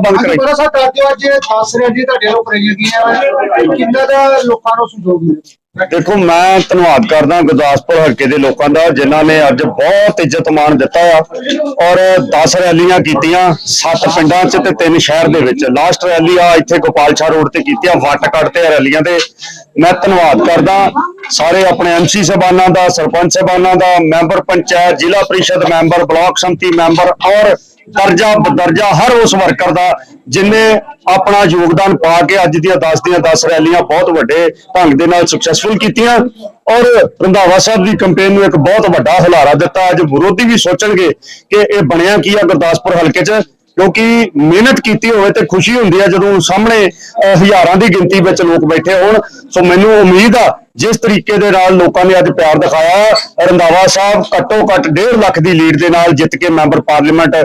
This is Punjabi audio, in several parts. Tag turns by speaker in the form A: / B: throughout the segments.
A: ਬੰਦ
B: ਅੱਜ
A: ਕਰਾਈ।
B: ਬੜਾ ਸਾ ਦੱਸਦੇ ਹੋ ਅੱਜ 10 ਰੈਲੀ ਤੁਹਾਡੇ ਲੋਕ ਕਰਾਈਆਂ ਗਈਆਂ ਕਿੰਨਾ ਦਾ ਲੋਕਾਂ ਨੂੰ ਸਹਿਯੋਗ ਮਿਲਿਆ?
A: ਦੇਖੋ ਮੈਂ ਧੰਨਵਾਦ ਕਰਦਾ ਗੁਰਦਾਸਪੁਰ ਹਲਕੇ ਦੇ ਲੋਕਾਂ ਦਾ ਜਿਨ੍ਹਾਂ ਨੇ ਅੱਜ ਬਹੁਤ ਇੱਜ਼ਤ ਮਾਣ ਦਿੱਤਾ ਆ ਔਰ 10 ਰੈਲੀਆਂ ਕੀਤੀਆਂ 7 ਪਿੰਡਾਂ 'ਚ ਤੇ 3 ਸ਼ਹਿਰ ਦੇ ਵਿੱਚ। ਲਾਸਟ ਰੈਲੀ ਆ ਇੱਥੇ ਗੋਪਾਲਛਾ ਰੋਡ ਤੇ ਕੀਤੀਆਂ ਵੱਟ ਕੱਢਤੇ ਆ ਰੈਲੀਆਂ ਤੇ। ਮੈਂ ਧੰਨਵਾਦ ਕਰਦਾ ਸਾਰੇ ਆਪਣੇ ਐਮਸੀ ਸਾਹਿਬਾਨਾਂ ਦਾ ਸਰਪੰਚ ਸਾਹਿਬਾਨਾਂ ਦਾ ਮੈਂਬਰ ਪੰਚਾਇਤ ਜ਼ਿਲ੍ਹਾ ਪ੍ਰੀਸ਼ਦ ਮੈਂਬਰ ਬਲਾਕ ਸੰਮਤੀ ਮੈਂਬਰ ਔਰ ਦਰਜਾ ਬਦਰਜਾ ਹਰ ਉਸ ਵਰਕਰ ਦਾ ਜਿਨੇ ਆਪਣਾ ਯੋਗਦਾਨ ਪਾ ਕੇ ਅੱਜ ਦੀਆਂ 10 ਦੀਆਂ 10 ਰੈਲੀਆਂ ਬਹੁਤ ਵੱਡੇ ਢੰਗ ਦੇ ਨਾਲ ਸਕਸੈਸਫੁਲ ਕੀਤੀਆਂ। ਔਰ ਰੰਧਾਵਾ ਸਾਹਿਬ ਦੀ ਕੰਪੇਨ ਨੂੰ ਇੱਕ ਬਹੁਤ ਵੱਡਾ ਹੁਲਾਰਾ ਦਿੱਤਾ। ਅੱਜ ਵਿਰੋਧੀ ਵੀ ਸੋਚਣਗੇ ਕਿ ਇਹ ਬਣਿਆ ਕੀ ਆ ਗੁਰਦਾਸਪੁਰ ਹਲਕੇ 'ਚ। ਕਿਉਂਕਿ ਮਿਹਨਤ ਕੀਤੀ ਹੋਵੇ ਤੇ ਖੁਸ਼ੀ ਹੁੰਦੀ ਹੈ ਜਦੋਂ ਸਾਹਮਣੇ ਹਜ਼ਾਰਾਂ ਦੀ ਗਿਣਤੀ ਵਿੱਚ ਲੋਕ ਬੈਠੇ ਹੋਣ। ਸੋ ਮੈਨੂੰ ਉਮੀਦ ਆ ਜਿਸ ਤਰੀਕੇ ਦੇ ਨਾਲ ਲੋਕਾਂ ਨੇ ਅੱਜ ਪਿਆਰ ਦਿਖਾਇਆ, ਰੰਧਾਵਾ ਸਾਹਿਬ ਘੱਟੋ ਘੱਟ 1.5 ਲੱਖ ਦੀ ਲੀਡ ਦੇ ਨਾਲ ਜਿੱਤ ਕੇ ਮੈਂਬਰ ਪਾਰਲੀਮੈਂਟ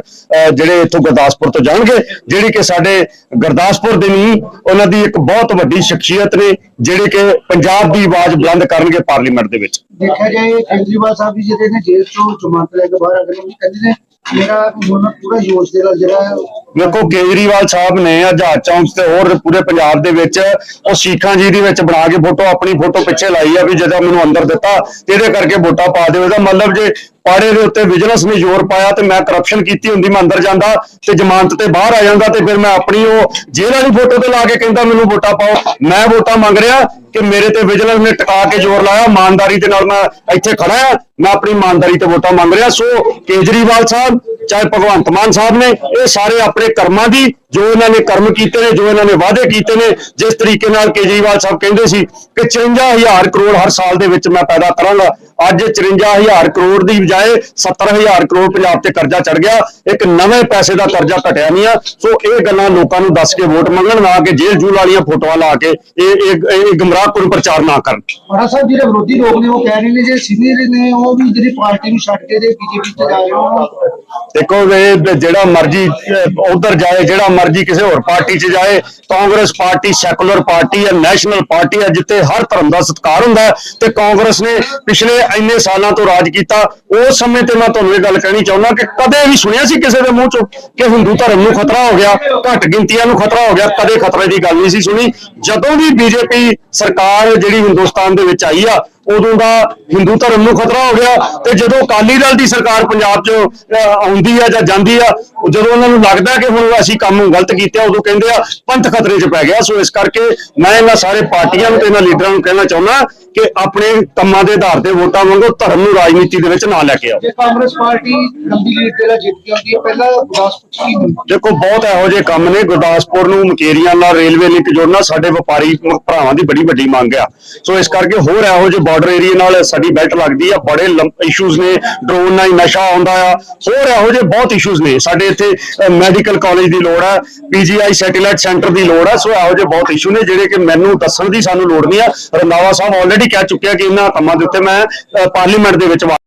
A: ਜਿਹੜੇ ਇੱਥੋਂ ਗੁਰਦਾਸਪੁਰ ਤੋਂ ਜਾਣਗੇ, ਜਿਹੜੀ ਕਿ ਸਾਡੇ ਗੁਰਦਾਸਪੁਰ ਦੇ ਨਹੀਂ, ਉਹਨਾਂ ਦੀ ਇੱਕ ਬਹੁਤ ਵੱਡੀ ਸ਼ਖਸੀਅਤ ਨੇ, ਜਿਹੜੇ ਕਿ ਪੰਜਾਬ ਦੀ ਆਵਾਜ਼ ਬੁਲੰਦ ਕਰਨਗੇ ਪਾਰਲੀਮੈਂਟ ਦੇ ਵਿੱਚ।
B: ਦੇਖਿਆ ਜਾਏ, ਕੇਜਰੀਵਾਲ ਸਾਹਿਬ ਵੀ ਜਿਹੜੇ ਨੇ ਜੇਲ੍ਹ ਤੋਂ ਜ਼ਮਾਨਤ ਲੈ ਕੇ ਬਾਹਰ ਆ ਗਏ ਨੇ ਕਹਿੰਦੇ ਨੇ ਮੇਰਾ ਹੁਣ ਪੂਰਾ ਜੋਸ਼ ਦੇ ਨਾਲ ਜਿਹੜਾ
A: ਵੇਖੋ, ਕੇਜਰੀਵਾਲ ਸਾਹਿਬ ਨੇ ਆਜ਼ਾਦ ਚੌਂਕ ਤੇ ਹੋਰ ਪੂਰੇ ਪੰਜਾਬ ਦੇ ਵਿੱਚ ਉਹ ਸਿੱਖਾਂ ਜੀ ਦੀ ਵਿੱਚ ਬਣਾ ਕੇ ਫੋਟੋ, ਆਪਣੀ ਫੋਟੋ ਪਿੱਛੇ ਲਾਈ ਆ ਵੀ ਜਦੋਂ ਮੈਨੂੰ ਅੰਦਰ ਦਿੱਤਾ ਤੇ ਇਹਦੇ ਕਰਕੇ ਵੋਟਾਂ ਪਾ ਦਿਓ। ਇਹਦਾ ਮਤਲਬ ਜੇ ਪਾੜੇ ਦੇ ਉੱਤੇ ਵਿਜੀਲੈਂਸ ਨੇ ਜ਼ੋਰ ਪਾਇਆ ਤੇ ਮੈਂ ਕਰਪਸ਼ਨ ਕੀਤੀ ਹੁੰਦੀ, ਮੈਂ ਅੰਦਰ ਜਾਂਦਾ ਤੇ ਜ਼ਮਾਨਤ ਤੇ ਬਾਹਰ ਆ ਜਾਂਦਾ ਤੇ ਫਿਰ ਮੈਂ ਆਪਣੀ ਉਹ ਜੇਲ੍ਹ ਵਾਲੀ ਫੋਟੋ ਤੇ ਲਾ ਕੇ ਕਹਿੰਦਾ ਮੈਨੂੰ ਵੋਟਾਂ ਪਾਓ। ਮੈਂ ਵੋਟਾਂ ਮੰਗ ਰਿਹਾ ਕਿ ਮੇਰੇ ਤੇ ਵਿਜੀਲੈਂਸ ਨੇ ਟਿਕਾ ਕੇ ਜ਼ੋਰ ਲਾਇਆ, ਇਮਾਨਦਾਰੀ ਦੇ ਨਾਲ ਮੈਂ ਇੱਥੇ ਖੜਾ ਆ ਮੈਂ ਆਪਣੀ ਇਮਾਨਦਾਰੀ ਤੇ ਵੋਟਾਂ ਮੰਗ ਰਿਹਾ। ਸੋ ਕੇਜਰੀਵਾਲ ਸਾਹਿਬ, ਚਾਹੇ ਭਗਵੰਤ ਮਾਨ ਸਾਹਿਬ ਨੇ, ਇਹ ਸਾਰੇ ਆਪਣੇ ਕਰਮਾਂ ਦੀ, ਜੋ ਇਹਨਾਂ ਨੇ ਕਰਮ ਕੀਤੇ ਨੇ, ਜੋ ਇਹਨਾਂ ਨੇ ਵਾਅਦੇ ਕੀਤੇ ਨੇ, ਜਿਸ ਤਰੀਕੇ ਨਾਲ ਕੇਜਰੀਵਾਲ ਸਾਹਿਬ ਕਹਿੰਦੇ ਸੀ ਕਿ 54000 ਕਰੋੜ ਹਰ ਸਾਲ ਦੇ ਵਿੱਚ ਮੈਂ ਪੈਦਾ ਕਰਾਂਗਾ। ਅੱਜ 54000 ਕਰੋੜ ਦੀ ਬਜਾਏ 70000 ਕਰੋੜ ਪੰਜਾਬ ਤੇ ਕਰਜ਼ਾ ਚੜ ਗਿਆ। ਇੱਕ ਨਵੇਂ ਪੈਸੇ ਦਾ ਕਰਜ਼ਾ ਘਟਿਆ ਨਹੀਂ ਆ। ਸੋ ਇਹ ਗੱਲਾਂ ਲੋਕਾਂ ਨੂੰ ਦੱਸ ਕੇ ਵੋਟ ਮੰਗਣ, ਨਾ ਕਿ ਜੇਲ੍ਹ ਜੂਲ ਵਾਲੀਆਂ ਫੋਟੋਆਂ ਲਾ ਕੇ, ਇਹ ਇਹ ਇਹ ਗਮਰਾਹਕੁਨ ਪ੍ਰਚਾਰ ਨਾ ਕਰਨ।
B: ਮਹਾਰਾਜ ਸਾਹਿਬ ਜਿਹੜੇ ਵਿਰੋਧੀ ਲੋਕ ਨੇ ਉਹ ਕਹਿ ਰਹੇ ਨੇ ਜੇ ਸੀਨੀਅਰ ਨੇ ਉਹ ਵੀ ਜਿਹੜੀ ਪਾਰਟੀ ਨੂੰ ਛੱਡ ਕੇ ਜੇ ਬੀਜੇਪੀ ਚ ਜਾ ਰਹੇ ਹੋ
A: ਦੇਖੋ ਇਹ ਜਿਹੜਾ ਮਰਜ਼ੀ ਉਧਰ ਜਾਏ ਜਿਹੜਾ ਮਰਜ਼ੀ ਕਿਸੇ ਹੋਰ ਪਾਰਟੀ 'ਚ ਜਾਏ ਕਾਂਗਰਸ ਪਾਰਟੀ ਸੈਕੂਲਰ ਪਾਰਟੀ ਹੈ ਨੈਸ਼ਨਲ ਪਾਰਟੀ ਹੈ ਜਿੱਥੇ ਹਰ ਧਰਮ ਦਾ ਸਤਿਕਾਰ ਹੁੰਦਾ ਤੇ ਕਾਂਗਰਸ ਨੇ ਪਿਛਲੇ ਇੰਨੇ ਸਾਲਾਂ ਤੋਂ ਰਾਜ ਕੀਤਾ ਉਸ ਸਮੇਂ ਤੇ ਮੈਂ ਤੁਹਾਨੂੰ ਇਹ ਗੱਲ ਕਹਿਣੀ ਚਾਹੁੰਦਾ ਕਿ ਕਦੇ ਵੀ ਸੁਣਿਆ ਸੀ ਕਿਸੇ ਦੇ ਮੂੰਹ ਚੋਂ ਕਿ ਹਿੰਦੂ ਧਰਮ ਨੂੰ ਖਤਰਾ ਹੋ ਗਿਆ ਘੱਟ ਗਿਣਤੀਆਂ ਨੂੰ ਖਤਰਾ ਹੋ ਗਿਆ ਕਦੇ ਖਤਰੇ ਦੀ ਗੱਲ ਨਹੀਂ ਸੀ ਸੁਣੀ। ਜਦੋਂ ਵੀ ਬੀਜੇਪੀ ਸਰਕਾਰ ਸਰਕਾਰ ਜਿਹੜੀ ਹਿੰਦੁਸਤਾਨ ਦੇ ਵਿੱਚ ਆਈ ਆ ਉਦੋਂ ਦਾ ਹਿੰਦੂ ਧਰਮ ਨੂੰ ਖਤਰਾ ਹੋ ਗਿਆ ਤੇ ਜਦੋਂ ਅਕਾਲੀ ਦਲ ਦੀ ਸਰਕਾਰ ਪੰਜਾਬ 'ਚ ਆਉਂਦੀ ਆ ਜਾਂ ਜਾਂਦੀ ਆ ਜਦੋਂ ਉਹਨਾਂ ਨੂੰ ਲੱਗਦਾ ਕਿ ਹੁਣ ਅਸੀਂ ਕੰਮ ਗਲਤ ਕੀਤੇ ਉਦੋਂ ਕਹਿੰਦੇ ਆ ਪੰਥ ਖਤਰੇ 'ਚ ਪੈ ਗਿਆ। ਸੋ ਇਸ ਕਰਕੇ ਮੈਂ ਇਹਨਾਂ ਸਾਰੇ ਪਾਰਟੀਆਂ ਨੂੰ ਤੇ ਇਹਨਾਂ ਲੀਡਰਾਂ ਨੂੰ ਕਹਿਣਾ ਚਾਹੁੰਦਾ ਕਿ ਆਪਣੇ ਕੰਮਾਂ ਦੇ ਆਧਾਰ ਤੇ ਵੋਟਾਂ ਮੰਗੋ ਧਰਮ ਨੂੰ ਰਾਜਨੀਤੀ ਦੇ ਵਿੱਚ ਨਾ ਲੈ ਕੇ ਆਓ।
B: ਜੇ ਕਾਂਗਰਸ ਪਾਰਟੀ ਲੰਬੀ ਲੀਡ ਦੇ ਨਾਲ ਜਿੱਤ ਕੇ ਆਉਂਦੀ ਹੈ ਪਹਿਲਾਂ ਗੁਰਦਾਸਪੁਰ ਕੀ
A: ਦੇਖੋ ਬਹੁਤ ਇਹੋ ਜਿਹੇ ਕੰਮ ਨੇ। ਗੁਰਦਾਸਪੁਰ ਨੂੰ ਮਕੇਰੀਆਂ ਨਾਲ ਰੇਲਵੇ ਲਿੰਕ ਜੋੜਨਾ ਸਾਡੇ ਵਪਾਰੀ ਭਰਾਵਾਂ ਦੀ ਬੜੀ ਵੱਡੀ ਮੰਗ ਆ। ਸੋ ਇਸ ਕਰਕੇ ਹੋਰ ਇਹੋ ਜਿਹੇ ਬਾਰਡਰ ਏਰੀਆ ਨਾਲ ਸਾਡੀ ਬੈਲਟ ਲੱਗਦੀ ਆ, ਬੜੇ ਇਸ਼ੂਜ਼ ਨੇ ਡਰੋਨ ਨਾਲ ਨਸ਼ਾ ਆਉਂਦਾ ਆ, ਹੋਰ ਇਹੋ ਜਿਹੇ ਬਹੁਤ ਇਸ਼ੂਜ਼ ਨੇ, ਸਾਡੇ ਇੱਥੇ ਮੈਡੀਕਲ ਕਾਲਜ ਦੀ ਲੋੜ ਆ ਪੀਜੀਆਈ ਸੈਟੇਲਾਈਟ ਸੈਂਟਰ ਦੀ ਲੋੜ ਆ, ਸੋ ਇਹੋ ਜਿਹੇ ਬਹੁਤ ਇਸ਼ੂ ਨੇ ਜਿਹੜੇ ਕਿ ਮੈਨੂੰ ਦੱਸਣ ਦੀ ਸਾਨੂੰ ਲੋੜ ਨਹੀਂ ਆ। ਰੰਦਾਵਾ ਸਾਹਿਬ ਆਲਰੇਡੀ ਕਹਿ ਚੁੱਕਿਆ ਕਿ ਇਹਨਾਂ ਕੰਮਾਂ ਦੇ ਉੱਤੇ ਮੈਂ ਪਾਰਲੀਮੈਂਟ ਦੇ ਵਿੱਚ ਵਾ-